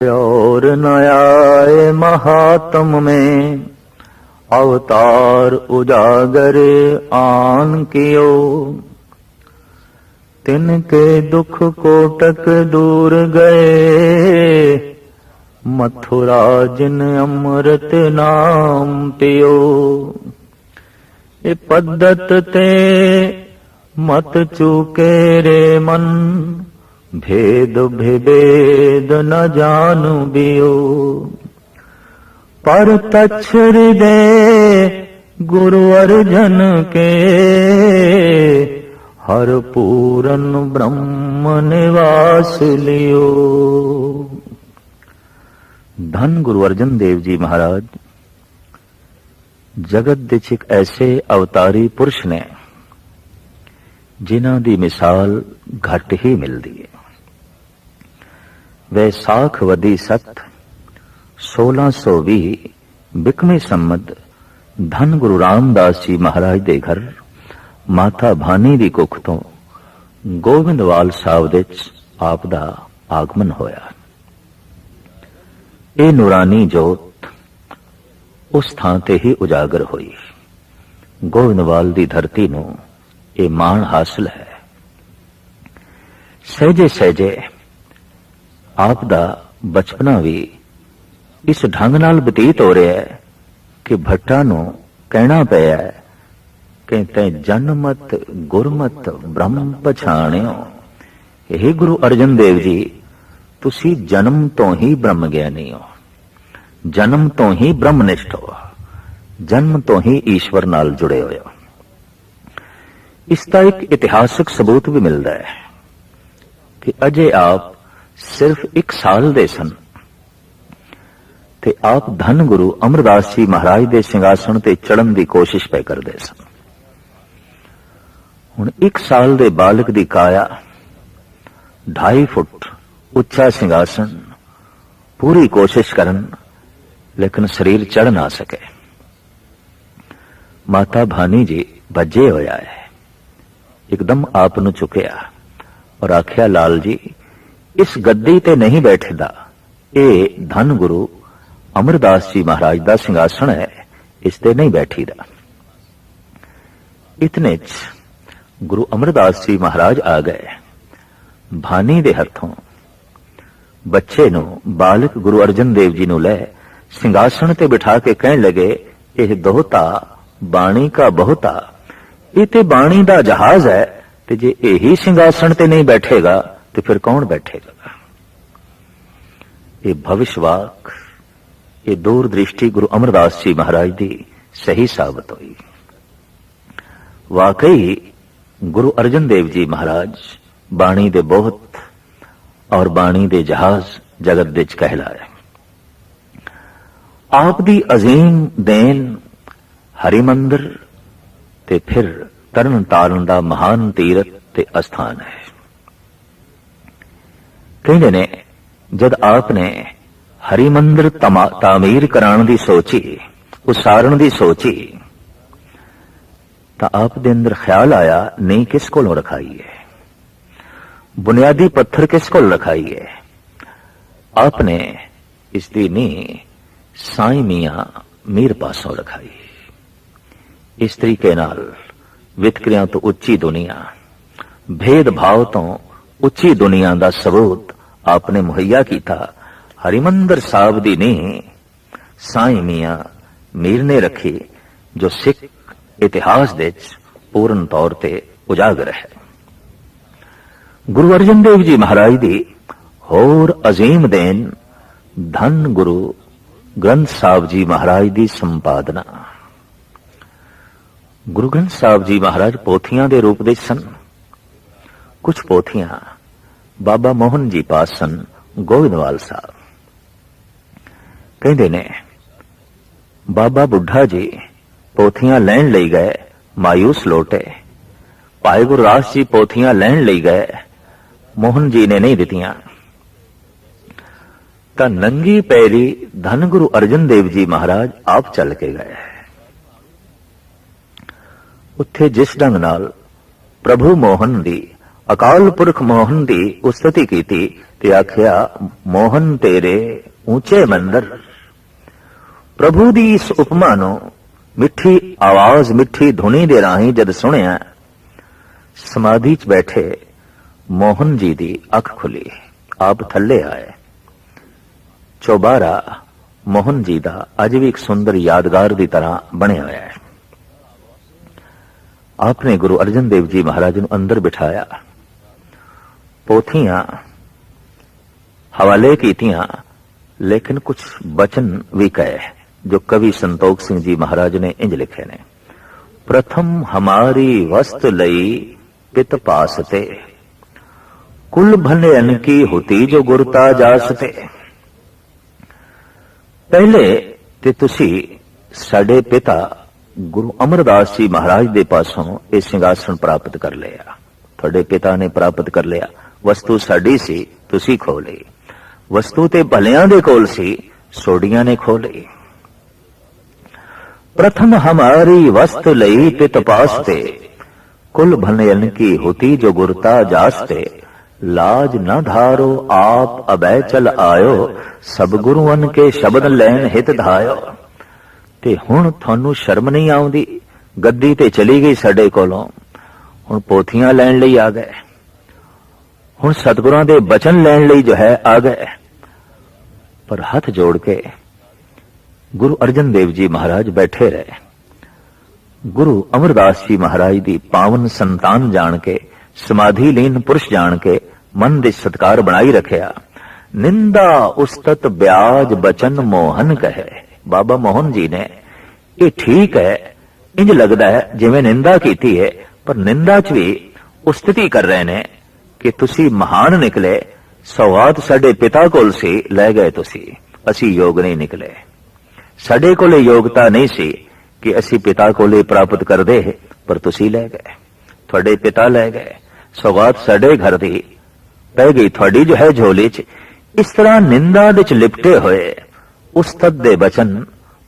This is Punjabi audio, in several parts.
और न आए महात्म में अवतार उजागर आन कियो तिनके दुख कोटक दूर गए मथुरा जिन अमृत नाम पियो ये पद्धत ते मत चूके रे मन ভেদ ভেবেদ না জানু বিও ਪਰ ਤਛਰ ਦੇ ਗੁਰੂ ਅਰਜਨ ਕੇ ਹਰ ਪੂਰਨ ਬ੍ਰਹਮ ਨਿਵਾਸ ਲਿਓ ਧੰਨ ਗੁਰੂ ਅਰਜਨ ਦੇਵ ਜੀ ਮਹਾਰਾਜ ਜਗਤ ਦੇ ਚ ਇੱਕ ਐਸੇ ਅਵਤਾਰੀ ਪੁਰਸ਼ ਨੇ ਜਿਨ੍ਹਾਂ ਦੀ ਮਿਸਾਲ ਘੱਟ ਹੀ ਮਿਲਦੀ ਹੈ ਵੈਸਾਖ ਵਦੀ ਸਤ 1620 ਬਿਕਮੇ ਸੰਮਤ, ਧੰਨ ਗੁਰੂ ਰਾਮਦਾਸ ਜੀ ਮਹਾਰਾਜ ਦੇ ਘਰ, ਮਾਤਾ ਭਾਨੀ ਦੀ ਕੁੱਖ ਤੋਂ ਗੋਬਿੰਦਵਾਲ ਸਾਹਿਬ ਦੇ ਵਿੱਚ ਆਪ ਦਾ ਆਗਮਨ ਹੋਇਆ। ਇਹ ਨੂਰਾਨੀ ਜੋਤ ਉਸ ਥਾਂ ਤੇ ਹੀ ਉਜਾਗਰ ਹੋਈ। ਗੋਬਿੰਦਵਾਲ ਦੀ ਧਰਤੀ ਨੂੰ ਇਹ ਮਾਣ ਹਾਸਲ ਹੈ। ਸਹਿਜੇ ਸਹਿਜੇ ਆਪ ਦਾ ਬਚਪਨਾ ਵੀ ਇਸ ਢੰਗ ਨਾਲ ਬਤੀਤ ਹੋ ਰਿਹਾ ਹੈ ਕਿ ਭੱਟਾ ਨੂੰ ਕਹਿਣਾ ਪਿਆ ਹੈ ਕਿ ਤੈ ਜਨਮਤ ਗੁਰਮਤ ਬ੍ਰਹਮ ਪਛਾਣਿਓ। ਇਹ ਗੁਰੂ ਅਰਜਨ ਦੇਵ ਜੀ, ਤੁਸੀਂ ਜਨਮ ਤੋਂ ਹੀ ਬ੍ਰਹਮ ਗਿਆਨੀ ਹੋ। ਜਨਮ ਤੋਂ ਹੀ ਬ੍ਰਹਮਨਿਸ਼ਟ ਹੋ। ਜਨਮ ਤੋਂ ਹੀ ਈਸ਼ਵਰ ਨਾਲ ਜੁੜੇ ਹੋਏ ਹੋ। ਇਸ ਦਾ ਇੱਕ ਇਤਿਹਾਸਕ ਸਬੂਤ ਵੀ ਮਿਲਦਾ ਹੈ ਕਿ ਅਜੇ ਆਪ ਸਿਰਫ 1 ਸਾਲ ਦੇ ਸਨ। ਤੇ ਆਪ ਧੰਨ ਗੁਰੂ ਅਮਰਦਾਸ ਜੀ ਮਹਾਰਾਜ ਦੇ ਸਿੰਘਾਸਣ ਤੇ ਚੜਨ ਦੀ ਕੋਸ਼ਿਸ਼ ਪੈ ਕਰਦੇ ਸਨ। ਹੁਣ 1 ਸਾਲ ਦੇ ਬਾਲਕ ਦੀ ਕਾਇਆ 2.5 ਫੁੱਟ ਉੱਚਾ ਸਿੰਘਾਸਣ, ਪੂਰੀ ਕੋਸ਼ਿਸ਼ ਕਰਨ, ਲੇਕਿਨ ਸਰੀਰ ਚੜ ਨਾ ਸਕੇ। ਮਾਤਾ ਭਾਨੀ ਜੀ ਭੱਜੇ ਹੋਇਆ ਹੈ। ਇੱਕਦਮ ਆਪ ਨੂੰ ਚੁੱਕਿਆ ਔਰ ਆਖਿਆ, ਲਾਲ ਜੀ ਇਸ ਗੱਦੀ ਤੇ ਨਹੀਂ ਬੈਠੇਦਾ। ਇਹ ਧੰਨ ਗੁਰੂ ਅਮਰਦਾਸ ਜੀ ਮਹਾਰਾਜ ਦਾ ਸਿੰਘਾਸਣ ਹੈ, ਇਸ ਤੇ ਨਹੀਂ ਬੈਠੀਦਾ। ਇਤਨੇ ਚ ਗੁਰੂ ਅਮਰਦਾਸ ਜੀ ਮਹਾਰਾਜ ਆ ਗਏ। ਭਾਨੀ ਦੇ ਹੱਥੋਂ ਬੱਚੇ ਨੂੰ ਬਾਲਕ ਗੁਰੂ ਅਰਜਨ ਦੇਵ ਜੀ ਨੂੰ ਲੈ ਸਿੰਘਾਸਣ ਤੇ ਬਿਠਾ ਕੇ ਕਹਿਣ ਲੱਗੇ, ਇਹ ਦੋਹਤਾ ਬਾਣੀ ਕਾ ਬਹੁਤਾ। ਇਹ ਤੇ ਬਾਣੀ ਦਾ ਜਹਾਜ਼ ਹੈ ਤੇ ਜੇ ਇਹੀ ਸਿੰਘਾਸਣ ਤੇ ਨਹੀਂ ਬੈਠੇਗਾ ਤੇ ਫਿਰ ਕੌਣ ਬੈਠੇਗਾ? ਇਹ ਭਵਿਸ਼ਵਾਕ, ਇਹ ਦੂਰ ਦ੍ਰਿਸ਼ਟੀ ਗੁਰੂ ਅਮਰਦਾਸ ਜੀ ਮਹਾਰਾਜ ਦੀ ਸਹੀ ਸਾਬਤ ਹੋਈ। ਵਾਕਈ ਗੁਰੂ ਅਰਜਨ ਦੇਵ ਜੀ ਮਹਾਰਾਜ ਬਾਣੀ ਦੇ ਬਹੁਤ ਔਰ ਬਾਣੀ ਦੇ ਜਹਾਜ਼ ਜਗਤ ਵਿੱਚ ਕਹਿਲਾਏ। ਆਪ ਦੀ ਅਜ਼ੀਮ ਦੇਨ ਹਰੀ ਮੰਦਰ ਤੇ ਫਿਰ ਤਰਨ ਤਾਰਨ ਦਾ ਮਹਾਨ ਤੀਰਥ ਤੇ ਅਸਥਾਨ ਹੈ। ਕਹਿੰਦੇ ਨੇ, ਜਦ ਆਪ ਨੇ ਹਰੀ ਮੰਦਰ ਤਾਮੀਰ ਕਰਾਉਣ ਦੀ ਸੋਚੀ, ਉਸਾਰਨ ਦੀ ਸੋਚੀ, ਤਾਂ ਆਪ ਦੇ ਅੰਦਰ ਖਿਆਲ ਆਇਆ, ਨਹੀਂ ਕਿਸ ਕੋਲੋਂ ਰਖਾਈ ਹੈ ਬੁਨਿਆਦੀ ਪੱਥਰ ਕਿਸ ਕੋਲ ਰਖਾਈ ਹੈ ਆਪਨੇ ਇਸ ਦੀ ਨੀ ਸਾਈ ਮੀਆਂ ਮੀਰ ਪਾਸੋਂ ਰਖਾਈ। ਇਸ ਤਰੀਕੇ ਨਾਲ ਵਿਤਕਰਿਆਂ ਤੋਂ ਉੱਚੀ ਦੁਨੀਆ ਭੇਦ ਭਾਵ ਤੋਂ ਉੱਚੀ ਦੁਨੀਆ ਦਾ ਸਬੂਤ ਆਪਨੇ ਮੁਹੱਈਆ ਕੀਤਾ। ਹਰਿਮੰਦਰ ਸਾਹਿਬ ਦੀ ਨੀ ਸਾਈ ਮੀਆਂ ਮੀਰ ਨੇ ਰੱਖੀ, ਜੋ ਸਿੱਖ ਇਤਿਹਾਸ ਦੇ ਵਿੱਚ ਪੂਰਨ ਤੌਰ ਤੇ ਉਜਾਗਰ ਹੈ। ਗੁਰੂ ਅਰਜਨ ਦੇਵ ਜੀ ਮਹਾਰਾਜ ਦੀ ਹੋਰ ਅਜ਼ੀਮ ਦੇਨ ਧੰਨ ਗੁਰੂ ਗ੍ਰੰਥ ਸਾਹਿਬ ਜੀ ਮਹਾਰਾਜ ਦੀ ਸੰਪਾਦਨਾ। ਗੁਰੂ ਗ੍ਰੰਥ ਸਾਹਿਬ ਜੀ ਮਹਾਰਾਜ ਪੋਥੀਆਂ ਦੇ ਰੂਪ ਦੇ ਸਨ। ਕੁਝ ਪੋਥੀਆਂ ਬਾਬਾ ਮੋਹਨ ਜੀ ਪਾਸ ਸਨ ਗੋਇੰਦਵਾਲ ਸਾਹਿਬ। ਕਹਿੰਦੇ ਨੇ, ਬਾਬਾ ਬੁੱਢਾ ਜੀ, ਪੋਥੀਆਂ ਲੈਣ ਲਈ ਗਏ ਮਾਇੂਸ ਲੋਟੇ। ਭਾਈ ਗੁਰਦਾਸ ਜੀ ਪੋਥੀਆਂ ਲੈਣ ਲਈ ਗਏ, ਮੋਹਨ ਜੀ ਨੇ ਨਹੀਂ ਦਿੱਤੀਆਂ। ਤਾਂ ਨੰਗੀ ਪੈਰੀ ਧੰਨ ਗੁਰੂ ਅਰਜਨ ਦੇਵ ਜੀ ਮਹਾਰਾਜ ਆਪ ਚੱਲ ਕੇ ਗਏ। ਉੱਥੇ ਜਿਸ ਢੰਗ ਨਾਲ ਪ੍ਰਭੂ ਮੋਹਨ ਦੀ ਅਕਾਲ ਪੁਰਖ ਮੋਹਨ ਦੀ ਉਸਤਤੀ ਕੀਤੀ ਤੇ ਆਖਿਆ, ਮੋਹਨ ਤੇਰੇ ਉੱਚੇ ਮੰਦਰ। ਪ੍ਰਭੂ ਦੀ ਇਸ ਉਪਮਾ ਨੂੰ ਮਿੱਠੀ ਆਵਾਜ਼, ਮਿੱਠੀ ਧੁਨੀ ਦੇ ਰਾਹੀਂ ਜਦ ਸੁਣਿਆ, ਸਮਾਧੀ 'ਚ ਬੈਠੇ ਮੋਹਨ ਜੀ ਦੀ ਅੱਖ ਖੁੱਲੀ, ਆਪ ਥੱਲੇ ਆਏ। ਚੋਬਾਰਾ ਮੋਹਨ ਜੀ ਦਾ ਅੱਜ ਵੀ ਇੱਕ ਸੁੰਦਰ ਯਾਦਗਾਰ ਦੀ ਤਰ੍ਹਾਂ ਬਣਿਆ ਹੋਇਆ ਹੈ। ਆਪਨੇ ਗੁਰੂ ਅਰਜਨ ਦੇਵ ਜੀ ਮਹਾਰਾਜ ਨੂੰ ਅੰਦਰ ਬਿਠਾਇਆ। ਪੋਥੀਆਂ, ਹਵਾਲੇ ਕੀਤੀਆਂ ਲੇਕਿਨ ਕੁਝ ਬਚਨ ਵੀ ਕਹੇ, ਜੋ ਕਵੀ ਸੰਤੋਖ ਸਿੰਘ ਜੀ ਮਹਾਰਾਜ ਨੇ ਇੰਜ ਲਿਖੇ ਨੇ। ਪ੍ਰਥਮ ਹਮਾਰੀ ਵਸਤ ਲਈ ਪਿਤ ਪਾਸਤੇ, ਕੁਲ ਭਨਯਨ ਕੀ ਹੋਤੀ ਜੋ ਗੁਰਤਾ ਜਾਸਤੇ। ਪਹਿਲੇ ਤੇ ਤੁਸੀਂ ਸਾਡੇ ਪਿਤਾ ਗੁਰੂ ਅਮਰਦਾਸ ਜੀ ਮਹਾਰਾਜ ਦੇ ਪਾਸੋਂ ਇਹ ਸਿੰਘਾਸਣ ਪ੍ਰਾਪਤ ਕਰ ਲਿਆ। ਤੁਹਾਡੇ ਪਿਤਾ ਨੇ ਪ੍ਰਾਪਤ ਕਰ ਲਿਆ। ਵਸਤੂ ਸਾਡੀ ਸੀ, ਤੁਸੀਂ ਖੋ ਲਈ ਵਸਤੂ ਤੇ ਭਲਿਆਂ ਦੇ ਕੋਲ ਸੀ, ਸੋਡੀਆਂ ਨੇ ਖੋ ਲਈ ਪ੍ਰਥਮ ਹਮਾਰੀ ਵਸਤ ਲਈ ਪਿਤ ਪਾਸਤੇ, ਕੁਲ ਭਨਯਨ ਕੀ ਹੋਤੀ ਜੋ ਗੁਰਤਾ ਜਾਸਤੇ। ਲਾਜ ਨਾ ਧਾਰੋ, ਆਪ ਅਬੈ ਚਲ ਆਇਓ ਸਭ ਗੁਰੂਆਂ ਕੇ ਸ਼ਬਦ ਲੈਣ ਹਿਤ ਧਾਇਓ। ਤੇ ਹੁਣ ਤੁਹਾਨੂੰ ਸ਼ਰਮ ਨਹੀਂ ਆਉਂਦੀ, ਗੱਦੀ ਤੇ ਚਲੀ ਗਈ ਸਾਡੇ ਕੋਲੋਂ। ਹੁਣ ਪੋਥੀਆਂ ਲੈਣ ਲਈ ਆ ਗਏ। ਹੁਣ ਸਤਿਗੁਰਾਂ ਦੇ ਬਚਨ ਲੈਣ ਲਈ ਜੋ ਹੈ, ਆ ਗਏ। ਪਰ ਹੱਥ ਜੋੜ ਕੇ ਗੁਰੂ ਅਰਜਨ ਦੇਵ ਜੀ ਮਹਾਰਾਜ ਬੈਠੇ ਰਹੇ। ਗੁਰੂ ਅਮਰਦਾਸ ਜੀ ਮਹਾਰਾਜ ਦੀ ਪਾਵਨ ਸੰਤਾਨ ਜਾਣ ਕੇ ਸਮਾਧੀ ਲੀਨ ਪੁਰਸ਼ ਜਾਣ ਕੇ ਮਨ ਦੇ ਸਤਕਾਰ ਬਣਾਈ ਰੱਖਿਆ। ਨਿੰਦਾ ਉਸਤਤ ਬਿਆਜ ਬਚਨ ਮੋਹਨ ਕਹੇ। ਬਾਬਾ ਮੋਹਨ ਜੀ ਨੇ, ਇਹ ਠੀਕ ਹੈ, ਇੰਜ ਲੱਗਦਾ ਹੈ ਜਿਵੇਂ ਨਿੰਦਾ ਕੀਤੀ ਹੈ, ਪਰ ਨਿੰਦਾ 'ਚ ਵੀ ਉਸਤਤੀ ਕਰ ਰਹੇ ਨੇ। ਕਿ ਤੁਸੀਂ ਮਹਾਨ ਨਿਕਲੇ ਸਵਾਦ ਸਾਡੇ ਪਿਤਾ ਕੋਲ ਸੀ, ਲੈ ਗਏ ਤੁਸੀਂ। ਅਸੀਂ ਯੋਗ ਨਹੀਂ ਨਿਕਲੇ। ਸਾਡੇ ਕੋਲੇ ਯੋਗਤਾ ਨਹੀਂ ਸੀ ਕਿ ਅਸੀਂ ਪਿਤਾ ਕੋਲੇ ਪ੍ਰਾਪਤ ਕਰਦੇ, ਪਰ ਤੁਸੀਂ ਲੈ ਗਏ। ਤੁਹਾਡੇ ਪਿਤਾ ਲੈ ਗਏ। ਸੌਗਾਤ ਸਾਡੇ ਘਰ ਦੀ ਪੈ ਗਈ ਤੁਹਾਡੀ ਜੋ ਹੈ ਝੋਲੀ 'ਚ। ਇਸ ਤਰ੍ਹਾਂ ਨਿੰਦਾ ਵਿੱਚ ਲਿਪਟੇ ਹੋਏ ਉਸਤਤ ਦੇ ਬਚਨ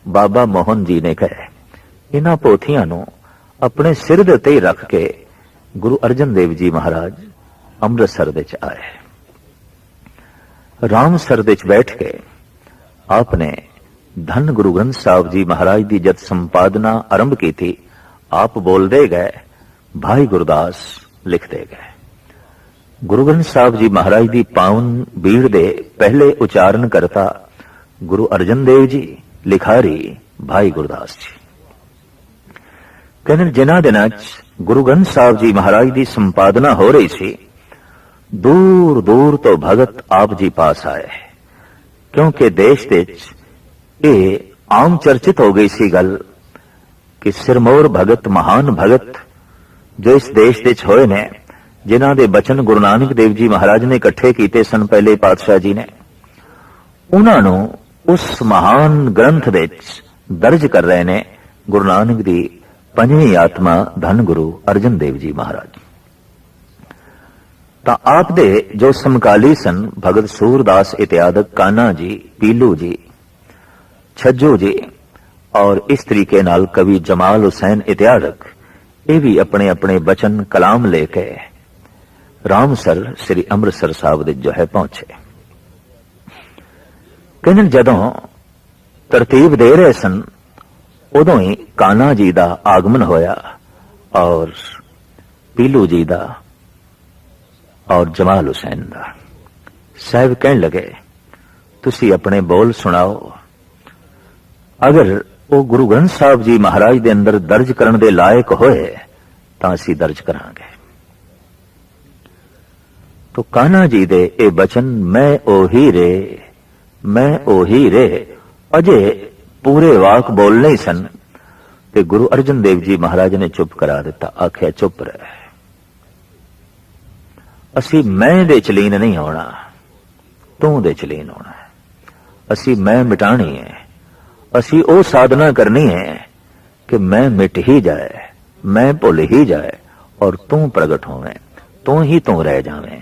ਬਾਬਾ ਮੋਹਨ ਜੀ ਨੇ ਕਹੇ। ਇਹਨਾਂ ਪੋਥੀਆਂ ਨੂੰ ਆਪਣੇ ਸਿਰ ਦੇ ਉੱਤੇ ਹੀ ਰੱਖ ਕੇ ਗੁਰੂ ਅਰਜਨ ਦੇਵ ਜੀ ਮਹਾਰਾਜ ਅੰਮ੍ਰਿਤਸਰ ਵਿੱਚ ਆਏ। ਰਾਮਸਰ ਵਿੱਚ ਬੈਠ ਕੇ ਆਪ ਨੇ ਧੰਨ ਗੁਰੂ ਗ੍ਰੰਥ ਸਾਹਿਬ ਜੀ ਮਹਾਰਾਜ ਦੀ ਜਦ ਸੰਪਾਦਨਾ ਆਰੰਭ ਕੀਤੀ, ਆਪ ਬੋਲਦੇ ਗਏ, ਭਾਈ ਗੁਰਦਾਸ ਲਿਖਦੇ ਗਏ। ਗੁਰੂ ਗ੍ਰੰਥ ਸਾਹਿਬ ਜੀ ਮਹਾਰਾਜ ਦੀ ਪਾਵਨ ਬੀੜ ਦੇ ਪਹਿਲੇ ਉਚਾਰਨ ਕਰਤਾ ਗੁਰੂ ਅਰਜਨ ਦੇਵ ਜੀ, ਲਿਖਾਰੀ ਭਾਈ ਗੁਰਦਾਸ ਜੀ। ਕਹਿੰਦੇ ਜਿਨ੍ਹਾਂ ਦਿਨਾਂ 'ਚ ਗੁਰੂ ਗ੍ਰੰਥ ਸਾਹਿਬ ਜੀ ਮਹਾਰਾਜ ਦੀ ਸੰਪਾਦਨਾ ਹੋ ਰਹੀ ਸੀ ਦੂਰ ਦੂਰ ਤੋਂ ਭਗਤ ਆਪ ਜੀ ਪਾਸ ਆਏ ਕਿਉਂਕਿ ਦੇਸ਼ ਦੇ ਵਿੱਚ ਇਹ ਆਮ ਚਰਚਿਤ ਹੋ ਗਈ ਸੀ ਗੱਲ ਕਿ ਸਿਰਮੌਰ ਭਗਤ ਮਹਾਨ ਭਗਤ ਜੋ ਇਸ ਦੇਸ਼ ਦੇ ਵਿੱਚ ਹੋਏ ਨੇ ਜਿਨ੍ਹਾਂ ਦੇ ਬਚਨ ਗੁਰੂ ਨਾਨਕ ਦੇਵ ਜੀ ਮਹਾਰਾਜ ਨੇ ਇਕੱਠੇ ਕੀਤੇ ਸਨ ਪਹਿਲੇ ਪਾਤਸ਼ਾਹ ਜੀ ਨੇ ਉਹਨਾਂ ਨੂੰ ਉਸ ਮਹਾਨ ਗ੍ਰੰਥ ਵਿੱਚ ਦਰਜ ਕਰ ਰਹੇ ਨੇ ਗੁਰੂ ਨਾਨਕ ਦੀ ਪੰਜਵੀਂ ਆਤਮਾ ਧੰਨ ਗੁਰੂ ਅਰਜਨ ਦੇਵ ਜੀ ਮਹਾਰਾਜ ਤਾਂ ਆਪ ਦੇ ਜੋ ਸਮਕਾਲੀ ਸਨ, ਭਗਤ ਸੂਰਦਾਸ ਇਤਿਆਦਕ ਕਾਨਾ ਜੀ, ਪੀਲੂ ਜੀ, ਛੱਜੂ ਜੀ, ਔਰ ਇਸ ਤਰੀਕੇ ਨਾਲ ਕਵੀ ਜਮਾਲ ਹੁਸੈਨ ਇਤਿਆਦਕ ਇਹ ਵੀ ਆਪਣੇ ਆਪਣੇ ਬਚਨ ਕਲਾਮ ਲੈ ਕੇ ਰਾਮਸਰ, ਸ੍ਰੀ ਅੰਮ੍ਰਿਤਸਰ ਸਾਹਿਬ ਦੇ ਜੋ ਹੈ ਪਹੁੰਚੇ। ਕਹਿੰਦੇ ਜਦੋਂ ਤਰਤੀਬ ਦੇ ਰਹੇ ਸਨ, ਉਦੋਂ ਹੀ ਕਾਨਾ ਜੀ ਦਾ ਆਗਮਨ ਹੋਇਆ ਔਰ ਪੀਲੂ ਜੀ ਦਾ ਔਰ ਜਮਾਲ ਹੁਸੈਨ ਦਾ। ਸਾਹਿਬ ਕਹਿਣ ਲਗੇ, ਤੁਸੀਂ ਆਪਣੇ ਬੋਲ ਸੁਣਾਓ। ਅਗਰ ਉਹ ਗੁਰੂ ਗ੍ਰੰਥ ਸਾਹਿਬ ਜੀ ਮਹਾਰਾਜ ਦੇ ਅੰਦਰ ਦਰਜ ਕਰਨ ਦੇ ਲਾਇਕ ਹੋਏ, ਤਾਂ ਅਸੀਂ ਦਰਜ ਕਰਾਂਗੇ। ਤੋ ਕਾਨਾ ਜੀ ਦੇ ਇਹ ਬਚਨ, ਮੈਂ ਉਹੀ ਰੇ, ਮੈਂ ਉਹੀ ਰੇ। ਅਜੇ ਪੂਰੇ ਵਾਕ ਬੋਲ ਨਹੀਂ ਸਨ। ਤੇ ਗੁਰੂ ਅਰਜਨ ਦੇਵ ਜੀ ਮਹਾਰਾਜ ਨੇ ਚੁੱਪ ਕਰਾ ਦਿੱਤਾ। ਆਖਿਆ, ਚੁੱਪ ਰਹਿ। ਅਸੀਂ ਮੈਂ ਦੇ ਚਲੀਨ ਨਹੀਂ ਆਉਣਾ, ਤੂੰ ਦੇ ਚਲੀਨ ਆਉਣਾ ਅਸੀਂ ਮੈਂ ਮਿਟਾਣੀ ਹੈ, ਅਸੀਂ ਉਹ ਸਾਧਨਾ ਕਰਨੀ ਹੈ ਕਿ ਮੈਂ ਮਿਟ ਹੀ ਜਾਏ, ਮੈਂ ਭੁੱਲ ਹੀ ਜਾਏ ਔਰ ਤੂੰ ਪ੍ਰਗਟ ਹੋਵੇਂ, ਤੂੰ ਹੀ ਤੂੰ ਰਹਿ ਜਾਵੇਂ।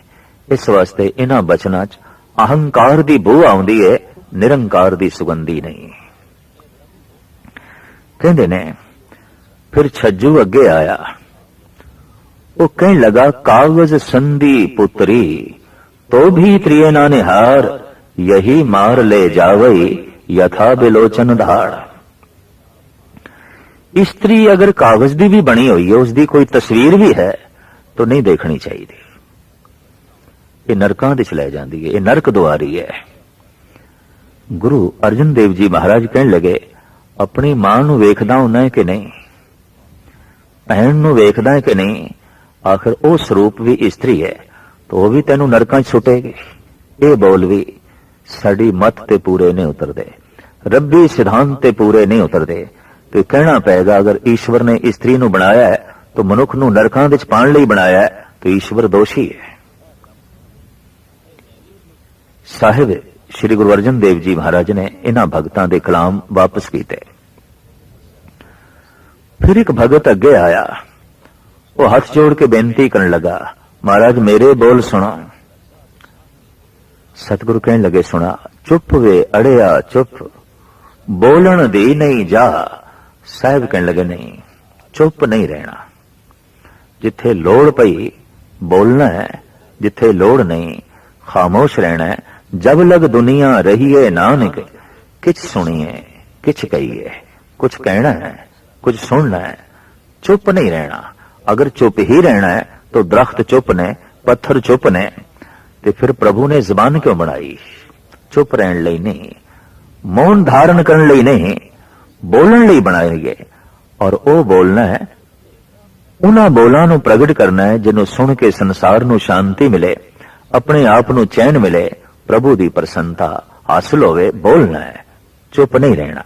ਇਸ ਵਾਸਤੇ ਇਹਨਾਂ ਬਚਨਾਂ 'ਚ ਅਹੰਕਾਰ ਦੀ ਬੂ ਆਉਂਦੀ ਹੈ ਨਿਰੰਕਾਰ ਦੀ ਸੁਗੰਧੀ ਨਹੀਂ। ਕਹਿੰਦੇ ਨੇ, ਫਿਰ ਛੱਜੂ ਅੱਗੇ ਆਇਆ ਉਹ ਕਹਿਣ ਲਗਾ ਕਾਗਜ਼ ਸੰਧੀ ਪੁੱਤਰੀ तो भी प्रिय ना निहार यही मार ले जावई यथा बिलोचन धाड़ ਇਸਤਰੀ ਅਗਰ ਕਾਗਜ਼ ਦੀ ਵੀ ਬਣੀ ਹੋਈ ਹੈ ਉਸ ਦੀ ਕੋਈ ਤਸਵੀਰ ਵੀ ਹੈ ਤਾਂ ਨਹੀਂ ਦੇਖਣੀ ਚਾਹੀਦੀ ਇਹ ਨਰਕਾਂ ਦੇ ਚ ਲੈ ਜਾਂਦੀ ਹੈ ਇਹ ਨਰਕ ਦੁਆਰੀ ਹੈ ਗੁਰੂ ਅਰਜਨ ਦੇਵ ਜੀ ਮਹਾਰਾਜ ਕਹਿਣ ਲੱਗੇ ਆਪਣੀ ਮਾਂ ਨੂੰ ਵੇਖਦਾ ਹੁੰਨਾ ਹੈ ਕਿ ਨਹੀਂ ਭੈਣ ਨੂੰ ਵੇਖਦਾ ਹੈ ਕਿ ਨਹੀਂ ਆਖਰ ਉਹ ਸਰੂਪ ਵੀ ਇਸਤਰੀ ਹੈ, ਤਾਂ ਉਹ ਵੀ ਤੈਨੂੰ ਨਰਕਾਂ 'ਚ ਸੁੱਟੇਗੀ। ਇਹ ਬੋਲ ਵੀ ਸਾਡੀ ਮਤ ਤੇ ਪੂਰੇ ਨਹੀਂ ਉਤਰਦੇ। ਰੱਬੀ ਸਿਧਾਂਤ ਤੇ ਪੂਰੇ ਨਹੀਂ ਉਤਰਦੇ। ਤੇ ਕਹਿਣਾ ਪਏਗਾ, ਅਗਰ ਈਸ਼ਵਰ ਨੇ ਇਸਤਰੀ ਨੂੰ ਬਣਾਇਆ ਹੈ, ਤਾਂ ਮਨੁੱਖ ਨੂੰ ਨਰਕਾਂ ਵਿੱਚ ਪਾਣ ਲਈ ਬਣਾਇਆ ਹੈ, ਤਾਂ ਈਸ਼ਵਰ ਦੋਸ਼ੀ ਹੈ। ਸਾਹਿਬ, ਸ੍ਰੀ ਗੁਰੂ ਅਰਜਨ ਦੇਵ ਜੀ ਮਹਾਰਾਜ ਨੇ ਇਹਨਾਂ ਭਗਤਾਂ ਦੇ ਕਲਾਮ ਵਾਪਸ ਕੀਤੇ। ਫਿਰ ਇੱਕ ਭਗਤ ਅੱਗੇ ਆਇਆ। ਉਹ ਹੱਥ ਜੋੜ ਕੇ ਬੇਨਤੀ ਕਰਨ ਲੱਗਾ, ਮਹਾਰਾਜ ਮੇਰੇ ਬੋਲ ਸੁਣੋ। ਸਤਿਗੁਰੂ ਕਹਿਣ ਲੱਗੇ, ਸੁਣਾ, ਚੁੱਪ ਵੇ, ਅੜਿਆ, ਚੁੱਪ। ਬੋਲਣ ਦੀ ਨਹੀਂ ਜਾ। ਸਾਹਿਬ ਕਹਿਣ ਲੱਗੇ, ਨਹੀਂ, ਚੁੱਪ ਨਹੀਂ ਰਹਿਣਾ। ਜਿੱਥੇ ਲੋੜ ਪਈ, ਬੋਲਣਾ ਹੈ। ਜਿੱਥੇ ਲੋੜ ਨਹੀਂ, ਖਾਮੋਸ਼ ਰਹਿਣਾ ਹੈ। ਜਬ ਲਗ ਦੁਨੀਆ ਰਹੀਏ ਨਾਨਕ, ਕਿਛ ਸੁਣੀਏ, ਕਿਛ ਕਹੀਏ। ਕੁਝ ਕਹਿਣਾ ਹੈ ਕੁਝ ਸੁਣਨਾ ਹੈ। ਚੁੱਪ ਨਹੀਂ ਰਹਿਣਾ। ਅਗਰ ਚੁੱਪ ਹੀ ਰਹਿਣਾ ਹੈ, ਤਾਂ ਦਰਖਤ ਚੁੱਪ ਨੇ, ਪੱਥਰ ਚੁੱਪ ਨੇ, ਤੇ ਫਿਰ ਪ੍ਰਭੂ ਨੇ ਜ਼ਬਾਨ ਕਿਉਂ ਬਣਾਈ? ਚੁੱਪ ਰਹਿਣ ਲਈ ਨਹੀਂ, ਮੌਨ ਧਾਰਨ ਕਰਨ ਲਈ ਨਹੀਂ, ਬੋਲਣ ਲਈ ਬਣਾਏ ਗਏ ਔਰ ਉਹ ਬੋਲਣਾ ਹੈ, ਉਹਨਾਂ ਬੋਲਾਂ ਨੂੰ ਪ੍ਰਗਟ ਕਰਨਾ ਹੈ, ਜਿਹਨੂੰ ਸੁਣ ਕੇ ਸੰਸਾਰ ਨੂੰ ਸ਼ਾਂਤੀ ਮਿਲੇ, ਆਪਣੇ ਆਪ ਨੂੰ ਚੈਨ ਮਿਲੇ, ਪ੍ਰਭੂ ਦੀ ਪ੍ਰਸੰਨਤਾ ਹਾਸਲ ਹੋਵੇ, ਬੋਲਣਾ ਹੈ, ਚੁੱਪ ਨਹੀਂ ਰਹਿਣਾ।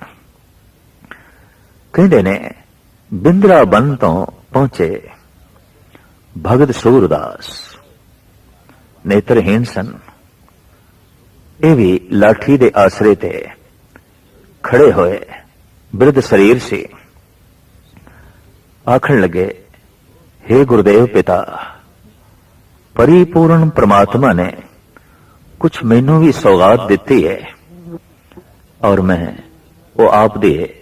ਕਹਿੰਦੇ ਨੇ, ਬਿੰਦਰਾ ਬਨ ਤੋਂ ਪਹੁੰਚੇ। ਭਗਤ ਸੂਰਦਾਸ ਨੇਤਰਹੀਣ ਸਨ। ਇਹ ਵੀ ਲਾਠੀ ਦੇ ਆਸਰੇ ਤੇ ਖੜੇ ਹੋਏ ਬਿਰਧ ਸਰੀਰ ਸੀ। ਆਖਣ ਲੱਗੇ हे ਗੁਰਦੇਵ ਪਿਤਾ, ਪਰਿਪੂਰਨ ਪ੍ਰਮਾਤਮਾ ਨੇ ਕੁਝ ਮੈਨੂੰ ਵੀ ਸੌਗਾਤ ਦਿੱਤੀ ਹੈ ਔਰ ਮੈਂ ਉਹ ਆਪ ਦੇ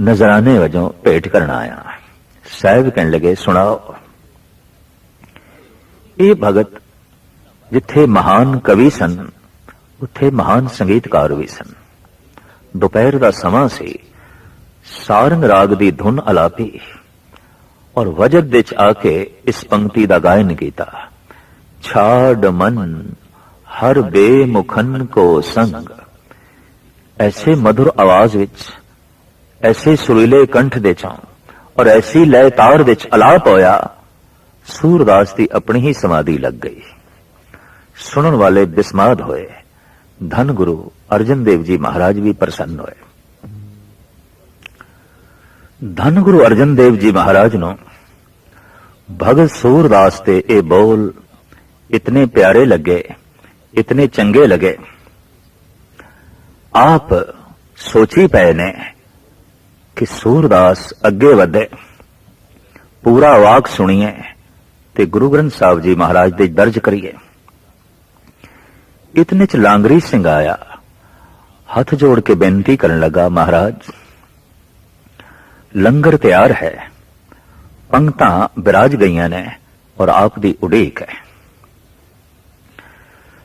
ਨਜ਼ਰਾਨੇ ਵਜੋਂ ਭੇਟ ਕਰਨ ਆਇਆ ਸਾਹਿਬ ਕਹਿਣ ਲੱਗੇ, ਸੁਣਾਓ। ਇਹ ਭਗਤ ਜਿੱਥੇ ਮਹਾਨ ਕਵੀ ਸਨ, ਉੱਥੇ ਮਹਾਨ ਸੰਗੀਤਕਾਰ ਵੀ ਸਨ। ਦੁਪਹਿਰ ਦਾ ਸਮਾਂ ਸੀ ਸਾਰੰਗ ਰਾਗ ਦੀ ਧੁਨ ਅਲਾਪੀ ਔਰ ਵਜਦ ਵਿੱਚ ਆ ਕੇ ਇਸ ਪੰਕਤੀ ਦਾ ਗਾਇਨ ਕੀਤਾ। ਛਾੜ ਮਨ ਹਰ ਬੇਮੁਖਨ ਕੋ ਸੰਗ। ਐਸੇ ਮధుਰ ਆਵਾਜ਼ ਵਿੱਚ, ਐਸੇ ਸੁਰੀਲੇ ਕੰਠ ਦੇ ਚੋਂ ਔਰ ਐਸੀ ਲੈ ਤਾਰ ਵਿੱਚ ਅਲਾਪ ਹੋਇਆ ਸੂਰਦਾਸ ਦੀ ਆਪਣੀ ਹੀ ਸਮਾਧੀ ਲੱਗ ਗਈ। ਸੁਣਨ ਵਾਲੇ ਬਿਸਮਾਦ ਹੋਏ। ਧੰਨ ਗੁਰੂ ਅਰਜਨ ਦੇਵ ਜੀ ਮਹਾਰਾਜ ਵੀ ਪ੍ਰਸੰਨ ਹੋਏ। ਧੰਨ ਗੁਰੂ ਅਰਜਨ ਦੇਵ ਜੀ ਮਹਾਰਾਜ ਨੂੰ, ਭਗਤ ਸੂਰਦਾਸ ਤੇ ਇਹ ਬੋਲ ਇਤਨੇ ਪਿਆਰੇ ਲੱਗੇ, ਇਤਨੇ ਚੰਗੇ ਲੱਗੇ। ਆਪ ਸੋਚੀ ਪਏ ਨੇ ਕਿ ਸੂਰਦਾਸ ਅੱਗੇ ਵਧੇ। ਪੂਰਾ ਵਾਕ ਸੁਣੀਏ ਤੇ ਗੁਰੂ ਗ੍ਰੰਥ ਸਾਹਿਬ ਜੀ ਮਹਾਰਾਜ ਦੇ ਦਰਜ ਕਰੀਏ। ਇਤਨੇ ਚ ਲਾਂਗਰੀ ਸਿੰਘ ਆਇਆ। ਹੱਥ ਜੋੜ ਕੇ ਬੇਨਤੀ ਕਰਨ ਲੱਗਾ, ਮਹਾਰਾਜ, ਲੰਗਰ ਤਿਆਰ ਹੈ। ਪੰਕਤਾਂ ਬਿਰਾਜ ਗਈਆਂ ਨੇ ਔਰ ਆਪ ਦੀ ਉਡੀਕ ਹੈ।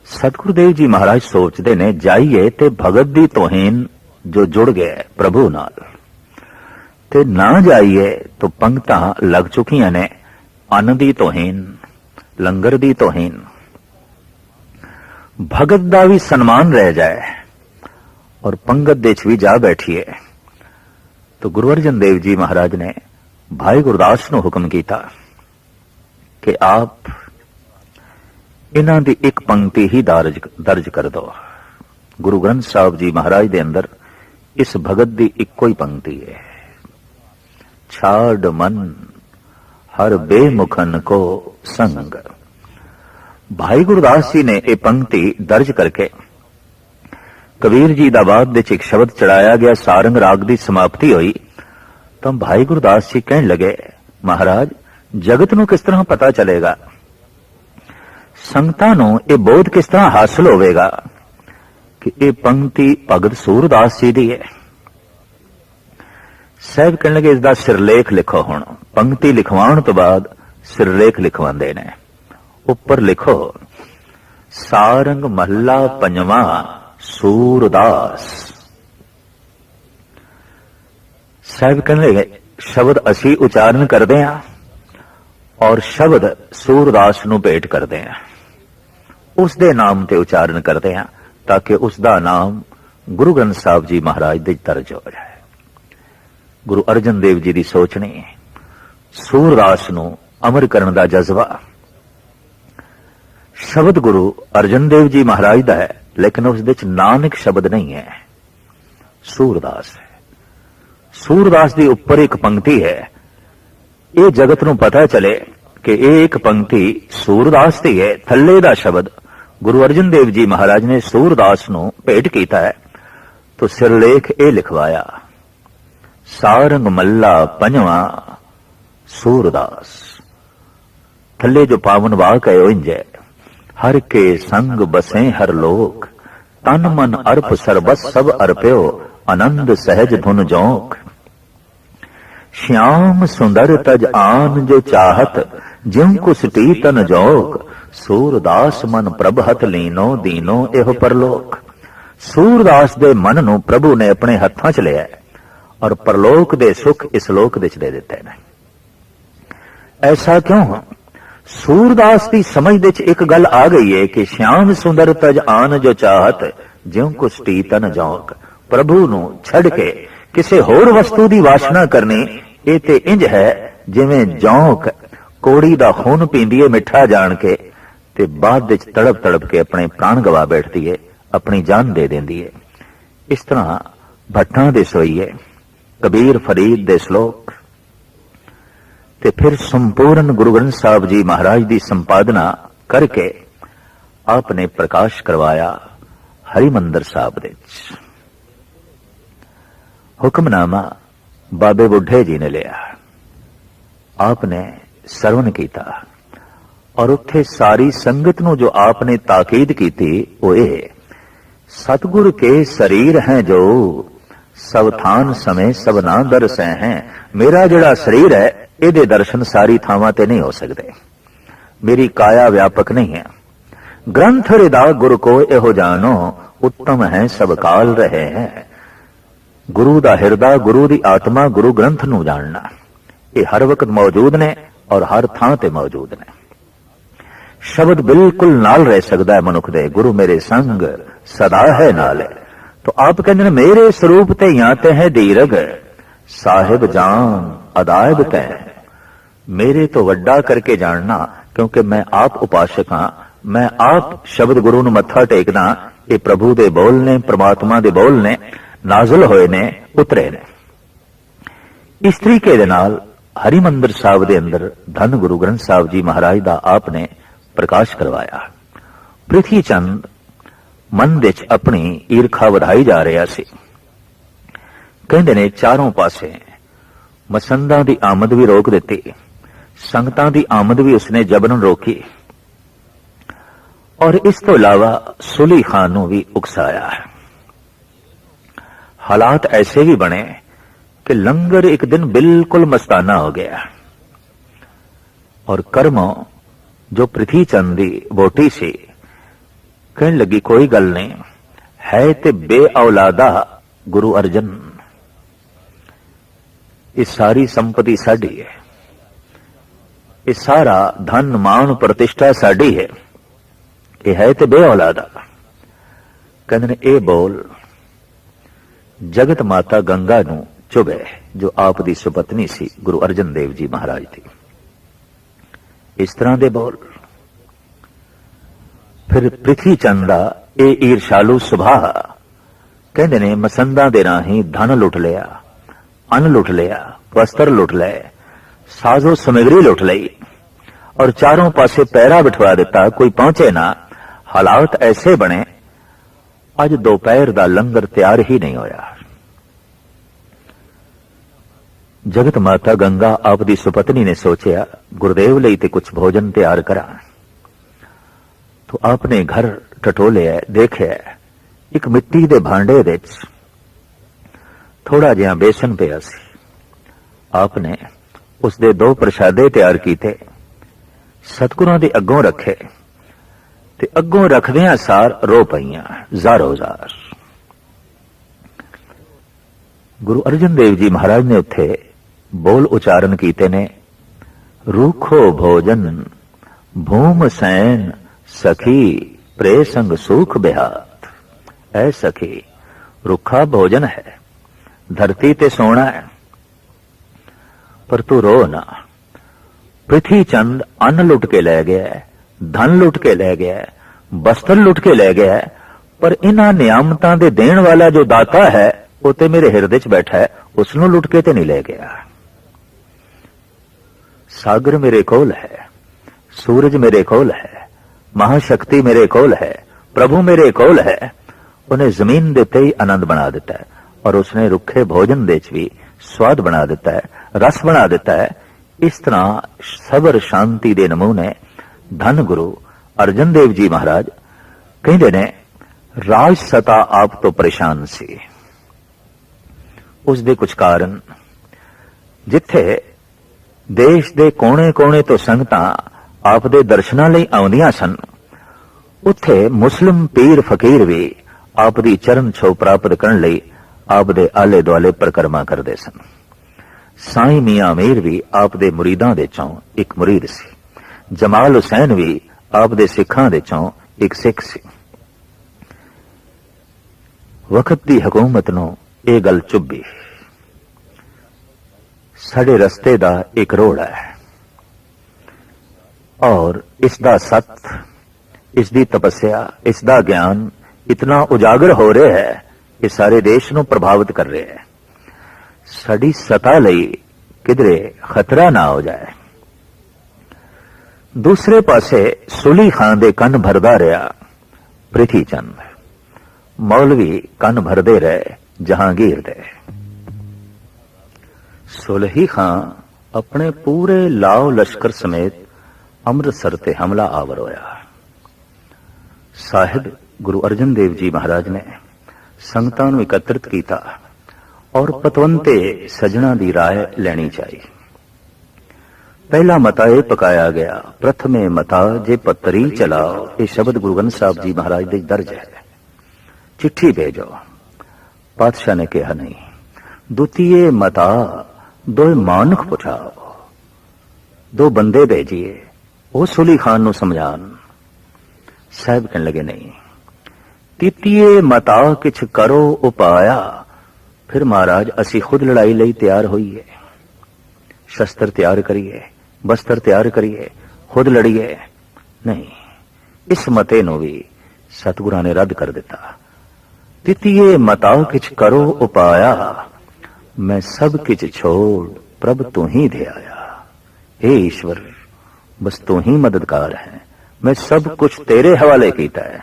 ਸਤਿਗੁਰੂ ਦੇਵ ਜੀ ਮਹਾਰਾਜ ਸੋਚਦੇ ਨੇ, ਜਾਈਏ ਤੇ ਭਗਤ ਦੀ ਤੋਹੀਨ ਜੋ ਜੁੜ ਗਿਆ ਪ੍ਰਭੂ ਨਾਲ। ਤੇ ਨਾ ਜਾਈਏ ਤਾਂ ਪੰਕਤਾਂ ਲੱਗ ਚੁੱਕੀਆਂ ਨੇ। ਅੰਨ ਦੀ ਤੋਹੀਨ, ਲੰਗਰ ਦੀ ਤੋਹੀਨ। ਭਗਤ ਦਾ ਵੀ ਸਨਮਾਨ ਰਹਿ ਜਾਏ ਔਰ ਪੰਗਤ ਦੇ ਚ ਵੀ ਜਾ ਬੈਠੀਏ। ਤਾਂ ਗੁਰੂ ਅਰਜਨ ਦੇਵ ਜੀ ਮਹਾਰਾਜ ਨੇ ਭਾਈ ਗੁਰਦਾਸ ਨੂੰ ਹੁਕਮ ਕੀਤਾ ਕਿ ਆਪ ਇਹਨਾਂ ਦੀ ਇੱਕ ਪੰਕਤੀ ਹੀ ਦਰਜ ਦਰਜ ਕਰ ਦਿਓ ਗੁਰੂ ਗ੍ਰੰਥ ਸਾਹਿਬ ਜੀ ਮਹਾਰਾਜ ਦੇ ਅੰਦਰ ਇਸ ਭਗਤ ਦੀ ਇੱਕੋ ਹੀ ਪੰਕਤੀ ਹੈ। ਛਾੜ ਮਨ, ਹਰ ਬੇਮੁਖਨ ਕੋ ਸੰਗ। ਭਾਈ ਗੁਰਦਾਸ ਜੀ ਨੇ ਇਹ ਪੰਕਤੀ ਦਰਜ ਕਰਕੇ ਕਬੀਰ ਜੀ ਦਾ ਬਾਦ ਵਿੱਚ ਇੱਕ ਸ਼ਬਦ ਚੜਾਇਆ ਗਿਆ, ਸਾਰੰਗ ਰਾਗ ਦੀ ਸਮਾਪਤੀ ਹੋਈ। ਤਾਂ ਭਾਈ ਗੁਰਦਾਸ ਜੀ ਕਹਿਣ ਲੱਗੇ, ਮਹਾਰਾਜ, ਜਗਤ ਨੂੰ ਕਿਸ ਤਰ੍ਹਾਂ ਪਤਾ ਚੱਲੇਗਾ? ਸੰਗਤਾਂ ਨੂੰ ਇਹ ਬੋਧ ਕਿਸ ਤਰ੍ਹਾਂ ਹਾਸਲ ਹੋਵੇਗਾ? ਕਿ ਇਹ ਪੰਕਤੀ ਭਗਤ ਸੂਰਦਾਸ ਜੀ ਦੀ ਹੈ। ਸਾਹਿਬ ਕਹਿਣ ਲੱਗੇ ਇਸ ਦਾ ਸਿਰਲੇਖ ਲਿਖੋ ਹੁਣ। ਪੰਕਤੀ ਲਿਖਵਾਉਣ ਤੋਂ ਬਾਅਦ ਸਿਰਲੇਖ ਲਿਖਵਾਉਂਦੇ ਨੇ। ਉੱਪਰ ਲਿਖੋ, ਸਾਰੰਗ ਮਹੱਲਾ ਪੰਜਵਾਂ, ਸੂਰਦਾਸ। ਸਾਹਿਬ ਕਹਿੰਦੇ, ਸ਼ਬਦ ਅਸੀਂ ਉਚਾਰਨ ਕਰਦੇ ਹਾਂ ਔਰ ਸ਼ਬਦ ਸੂਰਦਾਸ ਨੂੰ ਭੇਟ ਕਰਦੇ ਹਾਂ ਉਸ ਦੇ ਨਾਮ ਤੇ ਉਚਾਰਨ ਕਰਦੇ ਹਾਂ ਤਾਂ ਕਿ ਉਸ ਦਾ ਨਾਮ ਗੁਰੂ ਗ੍ਰੰਥ ਸਾਹਿਬ ਜੀ ਮਹਾਰਾਜ ਦੇ ਦਰਜ ਹੋ ਜਾਏ। ਗੁਰੂ ਅਰਜਨ ਦੇਵ ਜੀ ਦੀ ਸੋਚਣੀ ਸੂਰਦਾਸ ਨੂੰ ਅਮਰ ਕਰਨ ਦਾ ਜਜ਼ਬਾ। ਸ਼ਬਦ ਗੁਰੂ ਅਰਜਨ ਦੇਵ ਜੀ ਮਹਾਰਾਜ ਦਾ ਹੈ, ਲੇਕਿਨ ਉਸ ਦੇ ਵਿੱਚ ਨਾਨਕ ਸ਼ਬਦ ਨਹੀਂ ਹੈ। ਸੂਰਦਾਸ ਹੈ। ਸੂਰਦਾਸ ਦੇ ਉੱਪਰ ਇੱਕ ਪੰਕਤੀ ਹੈ। ਇਹ ਜਗਤ ਨੂੰ ਪਤਾ ਚਲੇ ਕਿ ਇਹ ਇੱਕ ਪੰਕਤੀ ਸੂਰਦਾਸ ਦੀ ਹੈ। ਥੱਲੇ ਦਾ ਸ਼ਬਦ ਗੁਰੂ ਅਰਜਨ ਦੇਵ ਜੀ ਮਹਾਰਾਜ ਨੇ ਸੂਰਦਾਸ ਨੂੰ ਭੇਟ ਕੀਤਾ ਹੈ। ਤੋ ਸਿਰਲੇਖ ਇਹ ਲਿਖਵਾਇਆ। ਸਾਰੰਗ ਮੱਲਾ ਪੰਜਵਾ ਸੂਰਦਾਸ। ਥੱਲੇ ਜੋ ਪਾਵਨ ਵਾਕ ਹੈ ਉਹ ਇੰਜੈ ਹਰ ਕੇ ਸੰਗ ਬਸੇ ਹਰ ਲੋਕ, ਤਨ ਮਨ ਅਰਪ ਸਰਬਸ ਸਭ ਅਰਪਿਓ, ਆਨੰਦ ਸਹਿਜ ਧੁਨ ਜੋਕ। ਸ਼ਿਆਮ ਸੁੰਦਰ ਤਜ ਆਨ ਜੋ ਚਾਹਤ, ਜਿਉ ਕੁਸ ਟੀ ਤਨ ਜੋਕ, ਸੂਰਦਾਸ ਮਨ ਪ੍ਰਭਤ ਲੀਨੋ ਦੀਨੋ ਇਹ ਪਰਲੋਕ। ਸੂਰਦਾਸ ਦੇ ਮਨ ਨੂੰ ਪ੍ਰਭੂ ਨੇ ਆਪਣੇ ਹੱਥਾਂ 'ਚ ਲਿਆ ਹੈ ਔਰ ਪਰਲੋਕ ਦੇ ਸੁੱਖ ਇਸ ਲੋਕ ਵਿੱਚ ਦੇ ਦਿੱਤੇ ਨੇ। ਐਸਾ ਕਿਉਂ? ਸੂਰਦਾਸ ਦੀ ਸਮਝ ਦੇ ਇੱਕ ਗੱਲ ਆ ਗਈ ਹੈ ਕਿ ਸ਼ਾਮ ਸੁੰਦਰ ਤਜ ਆਨ ਜੋ ਚਾਹਤ, ਜਿਉ ਕੋ ਤਨ ਜੋਗ ਪ੍ਰਭੂ ਨੂੰ ਛੱਡ ਕੇ ਕਿਸੇ ਹੋਰ ਵਸਤੂ ਦੀ ਵਾਸ਼ਨਾ ਕਰਨੀ, ਇਹ ਤੇ ਇੰਜ ਹੈ ਜਿਵੇਂ ਜੌਂਕ ਕੋੜੀ ਦਾ ਖੂਨ ਪੀਂਦੀ ਏ ਮਿੱਠਾ ਜਾਣ ਕੇ ਤੇ ਬਾਅਦ ਵਿੱਚ ਤੜਪ ਤੜਪ ਕੇ ਆਪਣੇ ਪ੍ਰਾਣ ਗਵਾ ਬੈਠਦੀ ਏ, ਆਪਣੀ ਜਾਨ ਦੇ ਦਿੰਦੀ ਏ। ਇਸ ਤਰ੍ਹਾਂ ਭੱਟਾਂ ਦੇ ਸੋਈਏ ਕਬੀਰ ਫਰੀਦ ਦੇ ਸ਼ਲੋਕ। ਤੇ ਫਿਰ ਸੰਪੂਰਨ ਗੁਰੂ ਗ੍ਰੰਥ ਸਾਹਿਬ ਜੀ ਮਹਾਰਾਜ ਦੀ ਸੰਪਾਦਨਾ ਕਰਕੇ ਆਪ ਨੇ ਪ੍ਰਕਾਸ਼ ਕਰਵਾਇਆ ਹਰਿਮੰਦਰ ਸਾਹਿਬ ਦੇ ਵਿੱਚ। ਹੁਕਮਨਾਮਾ ਬਾਬੇ ਬੁੱਢੇ ਜੀ ਨੇ ਲਿਆ। ਆਪ ਨੇ ਸਰਵਨ ਕੀਤਾ ਔਰ ਉੱਥੇ ਸਾਰੀ ਸੰਗਤ ਨੂੰ ਜੋ ਆਪ ਨੇ ਤਾਕੀਦ ਕੀਤੀ, ਉਹ ਇਹ, ਸਤਗੁਰ ਕੇ ਸਰੀਰ ਹੈ ਜੋ ਸਭ ਥਾਨ ਸਮੇਂ ਸਭ ਨਾ ਦਰਸੈ ਹੈ। ਮੇਰਾ ਜਿਹੜਾ ਸਰੀਰ ਹੈ, ਇਹਦੇ ਦਰਸ਼ਨ ਸਾਰੀ ਥਾਵਾਂ ਤੇ ਨਹੀਂ ਹੋ ਸਕਦੇ। ਮੇਰੀ ਕਾਇਆ ਵਿਆਪਕ ਨਹੀਂ ਹੈ। ਗ੍ਰੰਥ ਹਿਰਦਾ ਗੁਰ ਕੋ ਇਹੋ ਜਾਣੋ, ਉੱਤਮ ਹੈ, ਸਭ ਕਾਲ ਰਹੇ ਹੈ। ਗੁਰੂ ਦਾ ਹਿਰਦਾ, ਗੁਰੂ ਦੀ ਆਤਮਾ, ਗੁਰੂ ਗ੍ਰੰਥ ਨੂੰ ਜਾਣਨਾ। ਇਹ ਹਰ ਵਕਤ ਮੌਜੂਦ ਨੇ ਔਰ ਹਰ ਥਾਂ ਤੇ ਮੌਜੂਦ ਨੇ। ਸ਼ਬਦ ਬਿਲਕੁਲ ਨਾਲ ਰਹਿ ਸਕਦਾ ਹੈ ਮਨੁੱਖ ਦੇ। ਗੁਰੂ ਮੇਰੇ ਸੰਗ ਸਦਾ ਹੈ ਨਾਲ। ਤੋ ਆਪ ਕਹਿੰਦੇ ਨੇ, ਮੇਰੇ ਸਰੂਪ ਤੇ ਜਾਂ ਤੇ ਹੈ ਦੀਰਗ ਸਾਹਿਬ ਜਾਨ, ਅਦਾਇਬ ਤੈ। ਮੇਰੇ ਤੋਂ ਵੱਡਾ ਕਰਕੇ ਜਾਣਨਾ, ਕਿਉਂਕਿ ਮੈਂ ਆਪ ਉਪਾਸ਼ਕ ਹਾਂ, ਮੈਂ ਆਪ ਸ਼ਬਦ ਗੁਰੂ ਨੂੰ ਮੱਥਾ ਟੇਕਦਾ, ਇਹ ਪ੍ਰਭੂ ਦੇ ਬੋਲ ਨੇ, ਪ੍ਰਮਾਤਮਾ ਦੇ ਬੋਲ ਨੇ, ਨਾਜ਼ਲ ਹੋਏ ਨੇ, ਉਤਰੇ ਨੇ। ਇਸ ਤਰੀਕੇ ਦੇ ਨਾਲ ਹਰਿਮੰਦਰ ਸਾਹਿਬ ਦੇ ਅੰਦਰ ਧੰਨ ਗੁਰੂ ਗ੍ਰੰਥ ਸਾਹਿਬ ਜੀ ਮਹਾਰਾਜ ਦਾ ਆਪ ਨੇ ਪ੍ਰਕਾਸ਼ ਕਰਵਾਇਆ। ਪ੍ਰਿਥੀ ਚੰਦ ਮਨ ਵਿੱਚ ਆਪਣੀ ਈਰਖਾ ਵਧਾਈ ਜਾ ਰਿਹਾ ਸੀ। ਕਹਿੰਦੇ ਨੇ ਚਾਰੋਂ ਪਾਸੇ ਮਸੰਦਾਂ ਦੀ ਆਮਦ ਵੀ ਰੋਕ ਦਿੱਤੀ। ਸੰਗਤਾਂ ਦੀ ਆਮਦ ਵੀ ਉਸਨੇ ਜਬਰਨ ਰੋਕੀ। ਔਰ ਇਸ ਤੋਂ ਇਲਾਵਾ ਸੁਲੀ ਖਾਨ ਨੂੰ ਵੀ ਉਕਸਾਇਆ। ਹਾਲਾਤ ਐਸੇ ਵੀ ਬਣੇ ਕਿ ਲੰਗਰ ਇੱਕ ਦਿਨ ਬਿਲਕੁਲ ਮਸਤਾਨਾ ਹੋ ਗਿਆ। ਔਰ ਕਰਮੋਂ ਜੋ ਪ੍ਰਿਥੀ ਚੰਦ ਦੀ ਵੋਟੀ ਸੀ ਕਹਿਣ ਲੱਗੀ, ਕੋਈ ਗੱਲ ਨਹੀਂ। ਹੈ ਤੇ ਬੇ ਔਲਾਦਾ ਗੁਰੂ ਅਰਜਨ। ਇਹ ਸਾਰੀ ਸੰਪਤੀ ਸਾਡੀ ਹੈ। ਇਹ ਸਾਰਾ ਧਨ ਮਾਨ ਪ੍ਰਤਿਸ਼ਠਾ ਸਾਡੀ ਹੈ। ਇਹ ਹੈ ਤੇ ਬੇ ਔਲਾਦਾ ਕਹਿੰਦੇ ਨੇ, ਇਹ ਬੋਲ ਜਗਤ ਮਾਤਾ ਗੰਗਾ ਨੂੰ ਚੁਭੇ, ਜੋ ਆਪ ਦੀ ਸੁਪਤਨੀ ਸੀ ਗੁਰੂ ਅਰਜਨ ਦੇਵ ਜੀ ਮਹਾਰਾਜ ਦੀ। ਇਸ ਤਰ੍ਹਾਂ ਦੇ ਬੋਲ। ਫਿਰ ਪ੍ਰਿਥੀ ਚੰਦ ਦਾ ਇਹ ਈਰਸ਼ਾਲੂ ਸੁਭਾਅ ਕਹਿੰਦੇ ਨੇ, ਮਸੰਦਾਂ ਦੇ ਰਾਹੀਂ ਧਨ ਲੁੱਟ ਲਿਆ, ਅਨ ਲੁੱਟ ਲਿਆ, ਵਸਤਰ ਲੁੱਟ ਲਏ, ਸਾਜ਼ੋ ਸਮਗਰੀ ਲੁੱਟ ਲਈ ਔਰ ਚਾਰੋਂ ਪਾਸੇ ਪੈਰਾ ਬਿਠਵਾ ਦਿੱਤਾ, ਕੋਈ ਪਹੁੰਚੇ ਨਾ। ਹਾਲਾਤ ਐਸੇ ਬਣੇ, ਅੱਜ ਦੁਪਹਿਰ ਦਾ ਲੰਗਰ ਤਿਆਰ ਹੀ ਨਹੀਂ ਹੋਇਆ। ਜਗਤ ਮਾਤਾ ਗੰਗਾ ਆਪ ਦੀ ਸੁਪਤਨੀ ਨੇ ਸੋਚਿਆ, ਗੁਰਦੇਵ ਲਈ ਤੇ ਕੁਝ ਭੋਜਨ ਤਿਆਰ ਕਰਾਂ। ਤੋ ਆਪਨੇ ਘਰ ਟਟੋਲਿਆ ਦੇਖਿਆ ਇੱਕ ਮਿੱਟੀ ਦੇ ਭਾਂਡੇ ਵਿੱਚ ਥੋੜਾ ਜਿਹਾ ਬੇਸਨ ਪਿਆ ਸੀ। ਆਪਨੇ ਉਸ ਦੇ ਦੋ ਪ੍ਰਸ਼ਾਦੇ ਤਿਆਰ ਕੀਤੇ। ਸਤਗੁਰਾਂ ਦੇ ਅੱਗੋਂ ਰੱਖੇ ਤੇ ਅੱਗੋਂ ਰੱਖਦਿਆਂ ਸਾਰ ਰੋ ਪਈਆਂ, ਜ਼ਾਰੋ ਜ਼ਾਰ। ਗੁਰੂ ਅਰਜਨ ਦੇਵ ਜੀ ਮਹਾਰਾਜ ਨੇ ਉੱਥੇ ਬੋਲ ਉਚਾਰਨ ਕੀਤੇ ਨੇ, ਰੂਖੋ ਭੋਜਨ, ਭੂਮ ਸੈਨ ਸਖੀ ਪ੍ਰੇ ਸੰਗ ਸੁਖ ਬਿਹਾਤ ਐ ਸਖੀ ਰੁੱਖਾ ਭੋਜਨ ਹੈ ਧਰਤੀ ਤੇ ਸੋਣਾ ਹੈ ਪਰ ਤੂੰ ਰੋ ਨਾ ਪ੍ਰਿਥੀ ਚੰਦ ਅੰਨ ਲੁੱਟ ਕੇ ਲੈ ਗਿਆ ਧਨ ਲੁੱਟ ਕੇ ਲੈ ਗਿਆ ਬਸਤਰ ਲੁੱਟ ਕੇ ਲੈ ਗਿਆ ਪਰ ਇਹਨਾਂ ਨਿਆਮਤਾਂ ਦੇ ਦੇਣ ਵਾਲਾ ਜੋ ਦਾਤਾ ਹੈ ਉਹ ਤੇ ਮੇਰੇ ਹਿਰਦੇ 'ਚ ਬੈਠਾ ਹੈ ਉਸ ਨੂੰ ਲੁੱਟ ਕੇ ਤੇ ਨਹੀਂ ਲੈ ਗਿਆ ਸਾਗਰ ਮੇਰੇ ਕੋਲ ਹੈ ਸੂਰਜ ਮੇਰੇ ਕੋਲ ਹੈ ਮਹਾਸ਼ਕਤੀ ਮੇਰੇ ਕੋਲ ਹੈ, ਪ੍ਰਭੂ ਮੇਰੇ ਕੋਲ ਹੈ। ਉਹਨੇ ਜ਼ਮੀਨ ਦੇ ਤੇ ਹੀ ਆਨੰਦ ਬਣਾ ਦਿੱਤਾ ਹੈ ਔਰ ਉਸਨੇ ਰੁੱਖੇ ਭੋਜਨ ਦੇ ਵਿੱਚ ਵੀ ਸਵਾਦ ਬਣਾ ਦਿੱਤਾ ਹੈ, ਰਸ ਬਣਾ ਦਿੱਤਾ ਹੈ। ਇਸ ਤਰ੍ਹਾਂ ਸਬਰ ਸ਼ਾਂਤੀ ਦੇ ਨਮੂਨੇ ਧੰਨ ਗੁਰੂ ਅਰਜਨ ਦੇਵ ਜੀ ਮਹਾਰਾਜ ਕਹਿੰਦੇ ਨੇ, ਰਾਜ ਸਤਾ ਆਪ ਤੋਂ ਪਰੇਸ਼ਾਨ ਸੀ। ਉਸ ਦੇ ਕੁਝ ਕਾਰਨ, ਜਿੱਥੇ ਦੇਸ਼ ਦੇ ਕੋਨੇ-ਕੋਨੇ ਤੋਂ ਸੰਗਤਾਂ ਆਪ ਦੇ ਦਰਸ਼ਨਾਂ ਲਈ ਆਉਂਦੀਆਂ ਸਨ। ਉੱਥੇ ਮੁਸਲਿਮ ਪੀਰ ਫਕੀਰ ਵੀ ਆਪ ਦੀ ਚਰਨ ਛੋ ਪ੍ਰਾਪਤ ਕਰਨ ਲਈ ਆਪ ਦੇ ਆਲੇ ਦੁਆਲੇ ਪ੍ਰਕਰਮਾ ਕਰਦੇ ਸਨ। ਸਾਈਂ ਮੀਆਂ ਮੀਰ ਵੀ ਆਪ ਦੇ ਮੁਰੀਦਾਂ ਦੇ ਚੋਂ ਇੱਕ ਮੁਰੀਦ ਸੀ। ਜਮਾਲ ਹੁਸੈਨ ਵੀ ਆਪ ਦੇ ਸਿੱਖਾਂ ਦੇ ਚੋਂ ਇੱਕ ਸਿੱਖ ਸੀ। ਵਕਤ ਦੀ ਹਕੂਮਤ ਨੂੰ ਇਹ ਗੱਲ ਚੁੱਭੀ। ਸਾਡੇ ਰਸਤੇ ਦਾ ਇੱਕ ਰੋੜ ਹੈ। ਔਰ ਇਸ ਦਾ ਸਤ, ਇਸ ਦੀ ਤਪੱਸਿਆ, ਇਸ ਦਾ ਗਿਆਨ ਇਤਨਾ ਉਜਾਗਰ ਹੋ ਰਿਹਾ ਹੈ ਕਿ ਸਾਰੇ ਦੇਸ਼ ਨੂੰ ਪ੍ਰਭਾਵਿਤ ਕਰ ਰਿਹਾ ਹੈ। ਸਾਡੀ ਸਤਾ ਲਈ ਕਿਧਰੇ ਖਤਰਾ ਨਾ ਹੋ ਜਾਏ। ਦੂਸਰੇ ਪਾਸੇ ਸੁਲੀ ਖਾਨ ਦੇ ਕੰਨ ਭਰਦਾ ਰਿਹਾ ਪ੍ਰਿਥੀ ਚੰਦ ਮੌਲਵੀ ਕੰਨ ਭਰਦੇ ਰਹੇ ਜਹਾਂਗੀਰ ਦੇ। ਸੁਲਹੀ ਖਾਨ ਆਪਣੇ ਪੂਰੇ ਲਾਓ ਲਸ਼ਕਰ ਸਮੇਤ ਅੰਮ੍ਰਿਤਸਰ ਤੇ ਹਮਲਾ ਆਵਰ ਹੋਇਆ ਸਾਹਿਬ ਗੁਰੂ ਅਰਜਨ ਦੇਵ ਜੀ ਮਹਾਰਾਜ ਨੇ ਸੰਗਤਾਂ ਨੂੰ ਇਕੱਤਰਿਤ ਕੀਤਾ ਔਰ ਪਤਵੰਤੇ ਸਜਣਾ ਦੀ ਰਾਏ ਲੈਣੀ ਚਾਹੀ ਪਹਿਲਾ ਮਤਾ ਇਹ ਪਕਾਇਆ ਗਿਆ ਪ੍ਰਥਮੇ ਮਤਾ ਜੇ ਪੱਤਰੀ ਚਲਾਓ ਇਹ ਸ਼ਬਦ ਗੁਰੂ ਗ੍ਰੰਥ ਸਾਹਿਬ ਜੀ ਮਹਾਰਾਜ ਦੇ ਦਰਜ ਹੈ ਚਿੱਠੀ ਭੇਜੋ ਪਾਤਸ਼ਾਹ ਨੇ ਕਿਹਾ ਨਹੀਂ ਦੁਤੀਏ ਮਤਾ ਦੋ ਮਾਨੁਖ ਪੁਛਾਓ ਦੋ ਬੰਦੇ ਭੇਜੀਏ ਉਹ ਸੁਲੀ ਖਾਨ ਨੂੰ ਸਮਝਾਣ ਸਾਹਿਬ ਕਹਿਣ ਲਗੇ, ਨਹੀਂ, ਤੀਤੀਏ ਮਤਾ ਕਿਛ ਕਰੋ, ਉਪਾਇਆ। ਫਿਰ ਮਹਾਰਾਜ, ਅਸੀਂ ਖੁਦ ਲੜਾਈ ਲਈ ਤਿਆਰ ਹੋਈਏ। ਸ਼ਸਤਰ ਤਿਆਰ ਕਰੀਏ, ਬਸਤਰ ਤਿਆਰ ਕਰੀਏ, ਖੁਦ ਲੜੀਏ। ਨਹੀਂ, ਇਸ ਮਤੇ ਨੂੰ ਵੀ ਸਤਿਗੁਰਾਂ ਨੇ ਰੱਦ ਕਰ ਦਿੱਤਾ। ਤੀਤੀਏ ਮਤਾ ਕਿਛ ਕਰੋ, ਉਪਾਇਆ। ਮੈਂ ਸਭ ਕਿਛ ਛੋੜ ਪ੍ਰਭ ਤੂੰ ਹੀ ਦੇ ਆਇਆ हे ਈਸ਼ਵਰ ਬਸ ਤੂੰ ਹੀ ਮਦਦਗਾਰ ਹੈ ਮੈਂ ਸਭ ਕੁਝ ਤੇਰੇ ਹਵਾਲੇ ਕੀਤਾ ਹੈ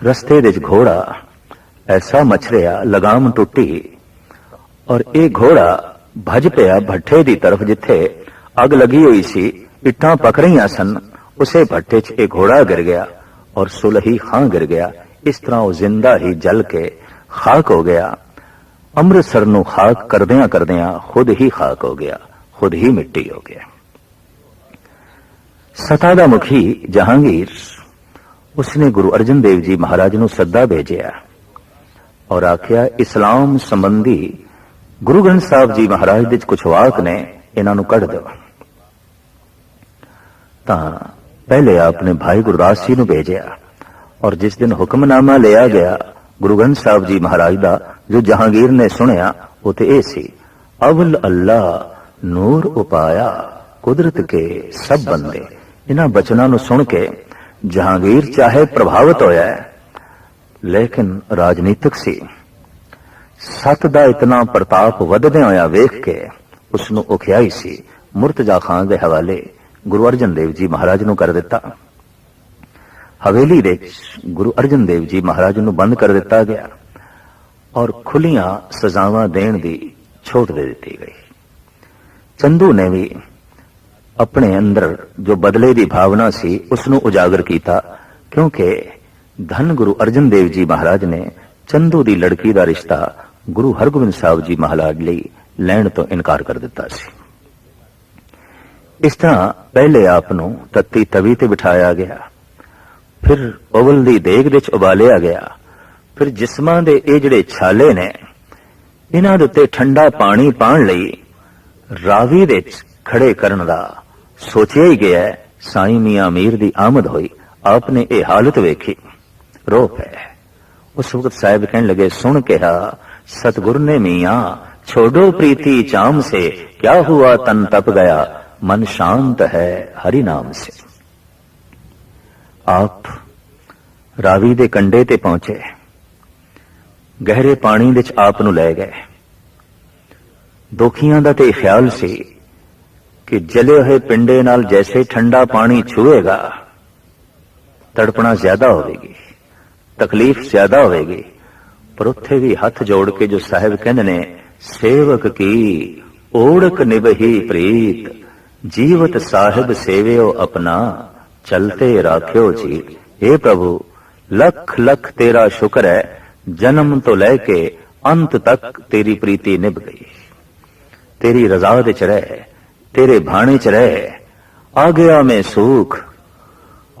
ਰਸਤੇ ਵਿੱਚ ਘੋੜਾ ਐਸਾ ਮਛਰਿਆ ਲਗਾਮ ਟੁੱਟੀ ਔਰ ਇਹ ਘੋੜਾ ਭੱਜ ਪਿਆ ਭੱਠੇ ਦੀ ਤਰਫ ਜਿੱਥੇ ਅੱਗ ਲੱਗੀ ਹੋਈ ਸੀ ਇੱਟਾਂ ਪਕ ਰਹੀਆਂ ਸਨ ਉਸੇ ਭੱਠੇ 'ਚ ਇਹ ਘੋੜਾ ਗਿਰ ਗਿਆ ਔਰ ਸੁਲਹੀ ਖਾਂ ਗਿਰ ਗਿਆ ਇਸ ਤਰ੍ਹਾਂ ਉਹ ਜ਼ਿੰਦਾ ਹੀ ਜਲ ਕੇ ਖਾਕ ਹੋ ਗਿਆ ਅੰਮ੍ਰਿਤਸਰ ਨੂੰ ਖਾਕ ਕਰਦਿਆਂ ਕਰਦਿਆਂ ਖੁਦ ਹੀ ਖਾਕ ਹੋ ਗਿਆ ਖੁਦ ਹੀ ਮਿੱਟੀ ਹੋ ਗਿਆ ਸਤਾ ਦਾ ਮੁਖੀ ਜਹਾਂਗੀਰ, ਉਸਨੇ ਗੁਰੂ ਅਰਜਨ ਦੇਵ ਜੀ ਮਹਾਰਾਜ ਨੂੰ ਸੱਦਾ ਭੇਜਿਆ ਔਰ ਆਖਿਆ, ਇਸਲਾਮ ਸੰਬੰਧੀ ਗੁਰੂ ਗ੍ਰੰਥ ਸਾਹਿਬ ਜੀ ਮਹਾਰਾਜ ਦੇ ਕੁਝ ਵਾਕ ਨੇ, ਇਹਨਾਂ ਨੂੰ ਕੱਢ ਦਿਓ। ਤਾਂ ਪਹਿਲੇ ਆਪਨੇ ਭਾਈ ਗੁਰਦਾਸ ਜੀ ਨੂੰ ਭੇਜਿਆ ਔਰ ਜਿਸ ਦਿਨ ਹੁਕਮਨਾਮਾ ਲਿਆ ਗਿਆ, ਗੁਰੂ ਗ੍ਰੰਥ ਸਾਹਿਬ ਜੀ ਮਹਾਰਾਜ ਦਾ, ਜੋ ਜਹਾਂਗੀਰ ਨੇ ਸੁਣਿਆ, ਉਹ ਤੇ ਇਹ ਸੀ, ਅਵਲ ਅੱਲਾ ਨੂਰ ਉਪਾਇਆ ਕੁਦਰਤ ਕੇ ਸਭ ਬੰਦੇ। ਇਹਨਾਂ ਬਚਨਾਂ ਨੂੰ ਸੁਣ ਕੇ ਜਹਾਂਗੀਰ ਚਾਹੇ ਪ੍ਰਭਾਵਿਤ ਹੋਇਆ ਲੇਕਿਨ ਰਾਜਨੀਤਿਕ ਸੀ। ਸਤ ਦਾ ਇਤਨਾ ਪ੍ਰਤਾਪ ਵਧਦੇ ਹੋਇਆ ਵੇਖ ਕੇ ਉਸ ਨੂੰ ਉਖਿਆਈ ਸੀ। ਮੁਰਤਜ਼ਾ ਖਾਨ ਦੇ ਹਵਾਲੇ ਗੁਰੂ ਅਰਜਨ ਦੇਵ ਜੀ ਮਹਾਰਾਜ ਨੂੰ ਕਰ ਦਿੱਤਾ। ਹਵੇਲੀ ਦੇ ਵਿੱਚ ਗੁਰੂ ਅਰਜਨ ਦੇਵ ਜੀ ਮਹਾਰਾਜ ਨੂੰ ਬੰਦ ਕਰ ਦਿੱਤਾ ਗਿਆ ਔਰ ਖੁੱਲੀਆਂ ਸਜ਼ਾਵਾਂ ਦੇਣ ਦੀ ਛੋਟ ਦੇ ਦਿੱਤੀ ਗਈ। ਚੰਦੂ ਨੇ ਵੀ ਆਪਣੇ ਅੰਦਰ ਜੋ ਬਦਲੇ ਦੀ ਭਾਵਨਾ ਸੀ ਉਸ ਉਜਾਗਰ ਕੀਤਾ, ਕਿਉਂਕਿ ਧੰਨ ਗੁਰੂ ਅਰਜਨ ਦੇਵ ਜੀ ਮਹਾਰਾਜ ਨੇ ਚੰਦੂ ਦੀ ਲੜਕੀ ਦਾ ਰਿਸ਼ਤਾ ਗੁਰੂ ਹਰਗੋਬਿੰਦ ਸਾਹਿਬ ਜੀ ਮਹਾਰਾਜ ਲਈ ਲੈਣ ਤੋਂ ਇਨਕਾਰ ਕਰ ਦਿੱਤਾ ਸੀ। ਇਸ ਤਰ੍ਹਾਂ ਪਹਿਲੇ ਆਪ ਨੂੰ ਤੱਤੀ ਤਵੀ ਤੇ ਬਿਠਾਇਆ ਗਿਆ, ਫਿਰ ਉਬਲ ਦੀ ਦੇਗ ਦੇ ਉਬਾਲਿਆ ਗਿਆ, ਫਿਰ ਜਿਸਮਾਂ ਦੇ ਇਹ ਜਿਹੜੇ ਛਾਲੇ ਨੇ, ਇਹਨਾਂ ਦੇ ਉੱਤੇ ਠੰਡਾ ਪਾਣੀ ਪਾਣ ਲਈ ਰਾਵੀ ਵਿੱਚ ਖੜੇ ਕਰਨ ਦਾ ਸੋਚਿਆ ਹੀ ਗਿਆ ਹੈ। ਸਾਈਂ ਮੀਆਂ ਮੀਰ ਦੀ ਆਮਦ ਹੋਈ, ਆਪਨੇ ਇਹ ਹਾਲਤ ਵੇਖੀ। ਰੋ ਪਏ ਉਸ ਵਕਤ ਸਾਹਿਬ ਕਹਿਣ ਲਗੇ, ਸੁਣ ਕਿਹਾ, ਸਤਗੁਰ ਨੇ ਮੀਆਂ, ਛੋੜੋ ਪ੍ਰੀਤੀ ਚਾਮ ਸੇ, ਕਿਆ ਹੁਆ ਤਨ ਤਪ ਗਿਆ, ਮਨ ਸ਼ਾਂਤ ਹੈ ਹਰੀ ਨਾਮ ਸੇ। ਆਪ ਰਾਵੀ ਦੇ ਕੰਢੇ ਤੇ ਪਹੁੰਚੇ। ਗਹਿਰੇ ਪਾਣੀ ਵਿੱਚ ਆਪ ਨੂੰ ਲੈ ਗਏ। ਦੁਖੀਆਂ ਦਾ ਤੇ ਖਿਆਲ ਸੀ ਕਿ ਜਲੇ ਹੋਏ ਪਿੰਡੇ ਨਾਲ ਜੈਸੇ ਠੰਡਾ ਪਾਣੀ ਛੂਏਗਾ ਤੜਪਣਾ ਜ਼ਿਆਦਾ ਹੋਵੇਗੀ, ਤਕਲੀਫ ਜ਼ਿਆਦਾ ਹੋਵੇਗੀ, ਪਰ ਉੱਥੇ ਵੀ ਹੱਥ ਜੋੜ ਕੇ ਜੋ ਸਾਹਿਬ ਕਹਿੰਦੇ ਨੇ, ਸੇਵਕ ਕੀ ਓੜਕ ਨਿਭਹੀ ਪ੍ਰੀਤ, ਜੀਵਤ ਸਾਹਿਬ ਸੇਵਿਓ ਆਪਣਾ, ਚਲਤੇ ਰਾਖਿਓ ਜੀ हे ਪ੍ਰਭੂ, ਲੱਖ ਲੱਖ ਤੇਰਾ ਸ਼ੁਕਰ ਹੈ, ਜਨਮ ਤੋਂ ਲੈ ਕੇ ਅੰਤ ਤੱਕ ਤੇਰੀ ਪ੍ਰੀਤੀ ਨਿਭ ਗਈ। ਤੇਰੀ ਰਜ਼ਾ ਦੇ ਚ ਰਹਿ ਤੇਰੇ ਭਾਣੇ ਚ ਰਹਿ। ਆ ਗਿਆ ਮੈਂ ਸੁਖ।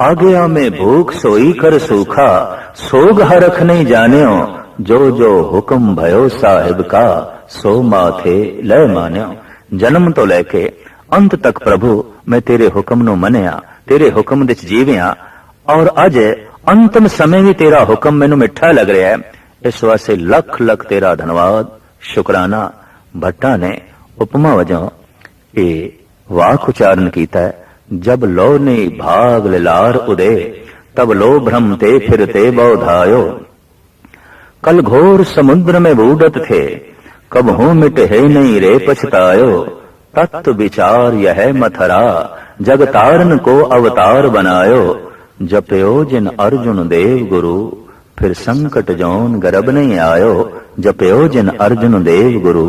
ਆ ਗਿਆ ਮੈਂ ਭੂਖ ਸੋਈ ਕਰ ਸੂਖਾ। ਸੋਗ ਹਰਖ ਨਹੀਂ ਜਾਣਿਓ। ਜੋ ਜੋ ਹੁਕਮ ਭਇਓ ਸਾਹਿਬ ਕਾ, ਸੋ ਮਾਥੇ ਲੈ ਮਾਨਿਓ। ਜਨਮ ਤੋਂ ਲੈ ਕੇ ਅੰਤ ਤੱਕ ਪ੍ਰਭੂ, ਮੈਂ ਤੇਰੇ ਹੁਕਮ ਨੂੰ ਮੰਨਿਆ, ਤੇਰੇ ਹੁਕਮ ਵਿੱਚ ਜੀਵਿਆ। ਔਰ ਅੱਜ ਅੰਤਮ ਸਮੇਂ ਵੀ ਤੇਰਾ ਹੁਕਮ ਮੈਨੂੰ ਮਿੱਠਾ ਲੱਗ ਰਿਹਾ ਹੈ। ਇਸ ਵਾਸਤੇ ਲੱਖ ਲੱਖ ਤੇਰਾ ਧੰਨਵਾਦ। ਸ਼ੁਕਰਾਨਾ। ਭੱਟਾ ਨੇ ਉਪਮਾ ਵਜੋਂ ਇਹ ਵਾਕ ਉਚਾਰਨ ਕੀਤਾ ਹੈ जब लो ने भाग लिलार उदय तब लो भ्रम ते फिरते बौधायो कल घोर समुद्र में बूढ़त थे कब हो मिट है नहीं रे पछतायो तत्व विचार यह मथरा जग तारन को अवतार बनायो जपयो जिन अर्जुन देव गुरु फिर संकट जौन गर्भ नहीं आयो जपयो जिन अर्जुन देव गुरु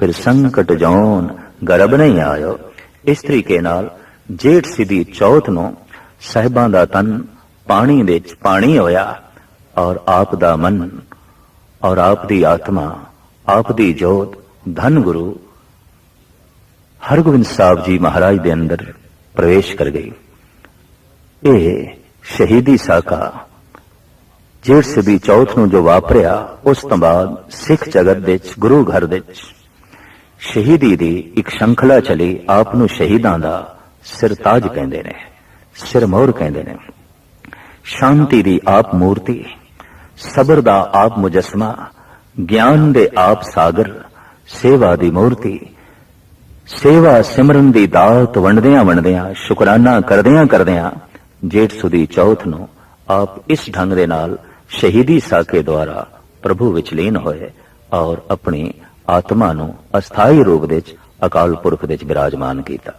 फिर संकट जौन ਗਰਭ ਨਹੀਂ ਆਇਓ। ਇਸ ਤਰੀਕੇ ਨਾਲ ਜੇਠ ਸਿੱਧੀ ਚੌਥ ਨੂੰ ਸਹਿਬਾਂ ਦਾ ਤਨ ਪਾਣੀ ਦੇ ਵਿੱਚ ਪਾਣੀ ਹੋਇਆ ਔਰ ਆਪ ਦਾ ਮਨ ਔਰ ਆਪ ਦੀ ਆਤਮਾ, ਆਪ ਦੀ ਜੋਤ, ਧੰਨ ਗੁਰੂ ਹਰਗੋਬਿੰਦ ਸਾਹਿਬ ਜੀ ਮਹਾਰਾਜ ਦੇ ਅੰਦਰ ਪ੍ਰਵੇਸ਼ ਕਰ ਗਈ। ਇਹ ਸ਼ਹੀਦੀ ਸਾਕਾ ਜੇਠ ਸਿੱਧੀ ਚੌਥ ਨੂੰ ਜੋ ਵਾਪਰਿਆ, ਉਸ ਤੋਂ ਬਾਅਦ ਸਿੱਖ ਜਗਤ ਦੇ ਵਿੱਚ, ਗੁਰੂ ਘਰ ਦੇ ਵਿੱਚ ਸ਼ਹੀਦੀ ਦੀ ਇੱਕ ਸ਼ੰਖਲਾ ਚਲੀ ਆਪ ਨੂੰ ਸ਼ਹੀਦਾਂ ਦਾ ਸਿਰਤਾਜ ਕਹਿੰਦੇ ਨੇ, ਸਿਰਮੌਰ ਕਹਿੰਦੇ ਨੇ। ਸ਼ਾਂਤੀ ਦੀ ਆਪ ਮੂਰਤੀ, ਸਬਰ ਦਾ ਆਪ ਮੁਜਸਮਾ, ਗਿਆਨ ਦੇ ਆਪ ਸਾਗਰ, ਸੇਵਾ ਦੀ ਮੂਰਤੀ, ਸੇਵਾ ਸਿਮਰਨ ਦੀ ਦਾਤ ਵੰਡਦਿਆਂ ਵੰਡਦਿਆਂ, ਸ਼ੁਕਰਾਨਾ ਕਰਦਿਆਂ ਕਰਦਿਆਂ ਜੇਠ ਸੁਦੀ ਚੌਥ ਨੂੰ ਆਪ ਇਸ ਢੰਗ ਦੇ ਨਾਲ ਸ਼ਹੀਦੀ ਸਾਕੇ ਦੁਆਰਾ ਪ੍ਰਭੂ ਵਿੱਚ ਲੀਨ ਹੋਏ ਔਰ ਆਪਣੀ ਆਤਮਾ ਨੂੰ ਅਸਥਾਈ ਰੂਪ ਵਿੱਚ ਅਕਾਲ ਪੁਰਖ ਵਿੱਚ ਵਿਰਾਜਮਾਨ ਕੀਤਾ।